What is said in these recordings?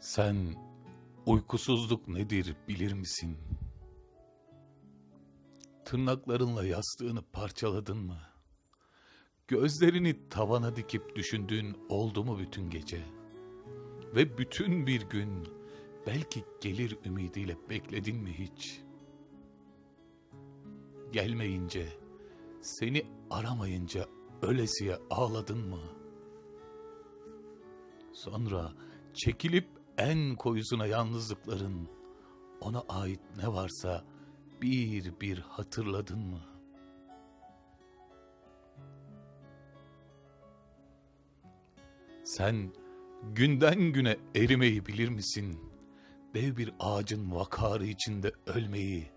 Sen uykusuzluk nedir bilir misin? Tırnaklarınla yastığını parçaladın mı? Gözlerini tavana dikip düşündüğün oldu mu bütün gece? Ve bütün bir gün belki gelir ümidiyle bekledin mi hiç? Gelmeyince, seni aramayınca ölesiye ağladın mı? Sonra çekilip en koyusuna yalnızlıkların, ona ait ne varsa bir bir hatırladın mı? Sen günden güne erimeyi bilir misin? Dev bir ağacın vakarı içinde ölmeyi,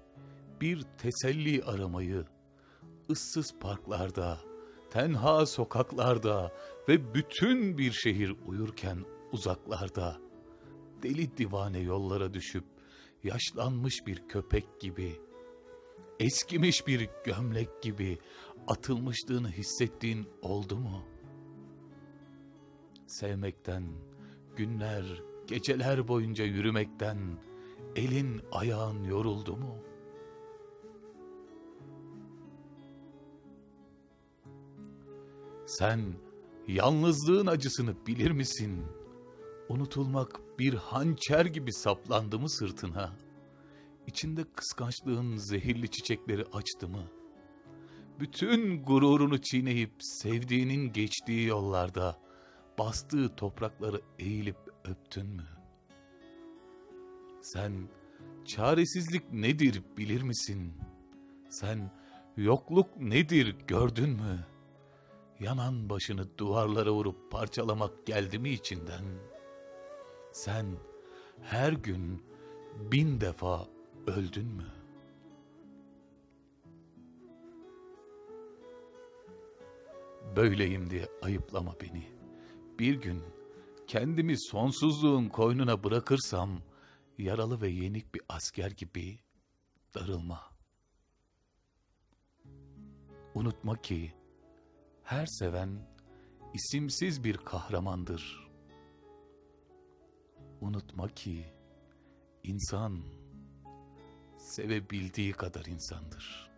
bir teselli aramayı, ıssız parklarda, tenha sokaklarda ve bütün bir şehir uyurken uzaklarda, deli divane yollara düşüp yaşlanmış bir köpek gibi, eskimiş bir gömlek gibi atılmışlığını hissettiğin oldu mu? Sevmekten, günler, geceler boyunca yürümekten elin ayağın yoruldu mu? Sen yalnızlığın acısını bilir misin? Unutulmak bir hançer gibi saplandı mı sırtına? İçinde kıskançlığın zehirli çiçekleri açtı mı? Bütün gururunu çiğneyip sevdiğinin geçtiği yollarda bastığı toprakları eğilip öptün mü? Sen çaresizlik nedir bilir misin? Sen yokluk nedir gördün mü? Yanan başını duvarlara vurup parçalamak geldi mi içinden? Sen her gün bin defa öldün mü? Böyleyim diye ayıplama beni. Bir gün kendimi sonsuzluğun koynuna bırakırsam yaralı ve yenik bir asker gibi darılma. Unutma ki her seven isimsiz bir kahramandır. Unutma ki insan sevebildiği kadar insandır.''